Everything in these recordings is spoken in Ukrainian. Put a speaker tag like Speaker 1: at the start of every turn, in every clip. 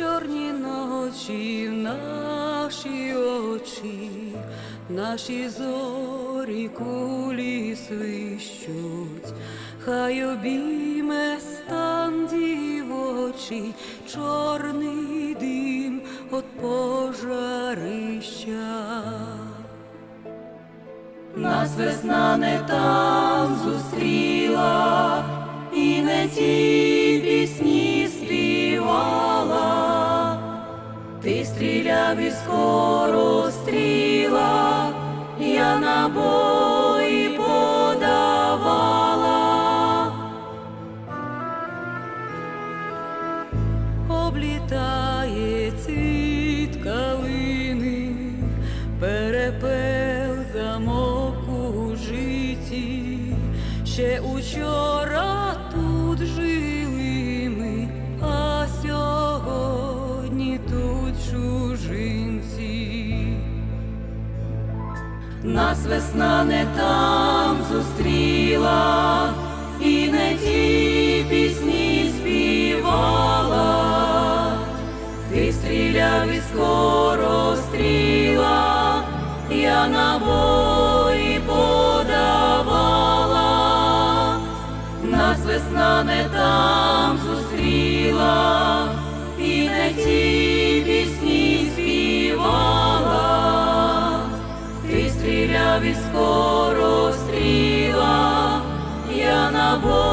Speaker 1: чорні ночі в наші очі, наші зорі кулі свищуть, хай обійме стан дівочий, чорний дим от пожарища. Нас весна не там зустріла, і не ті пісні ти стріляв і скоро стріла, я набої подавала. облітає цвіт калини, перепел замок у житті, ще учора Нас весна не там зустріла, і не ті пісні співала, ти стріляв і скоро стріла, я набої стріляв і скоро стріла, я набої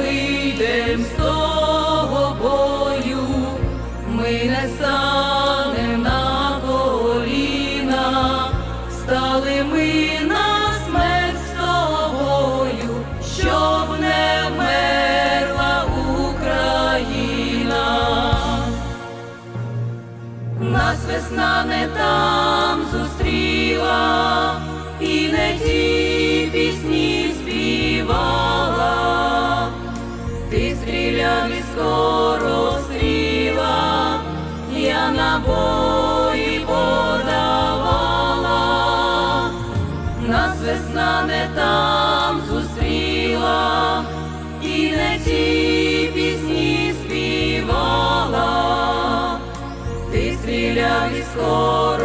Speaker 1: вийдем з того бою, ми не станем на коліна, стали ми на смерть з тобою, щоб не вмерла Україна. Нас весна не там зустріла, і не ті набої подавала, нас весна не там зустріла, і не ті пісні співала. Ти стріляв і скоро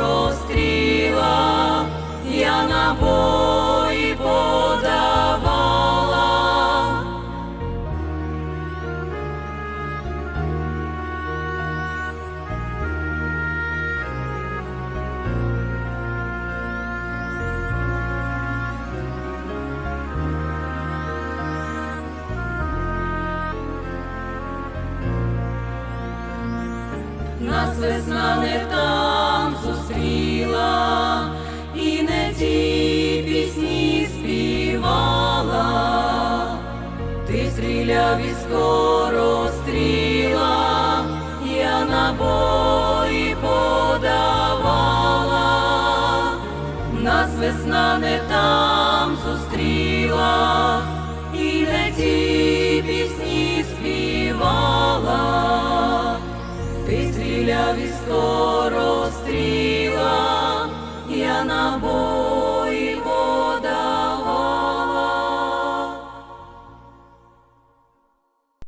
Speaker 1: Нас весна не там зустріла, і не ті пісні співала, ти стріляв і скоро стріла, я набої подавала, нас весна не там зустріла, і не ті біля військоро.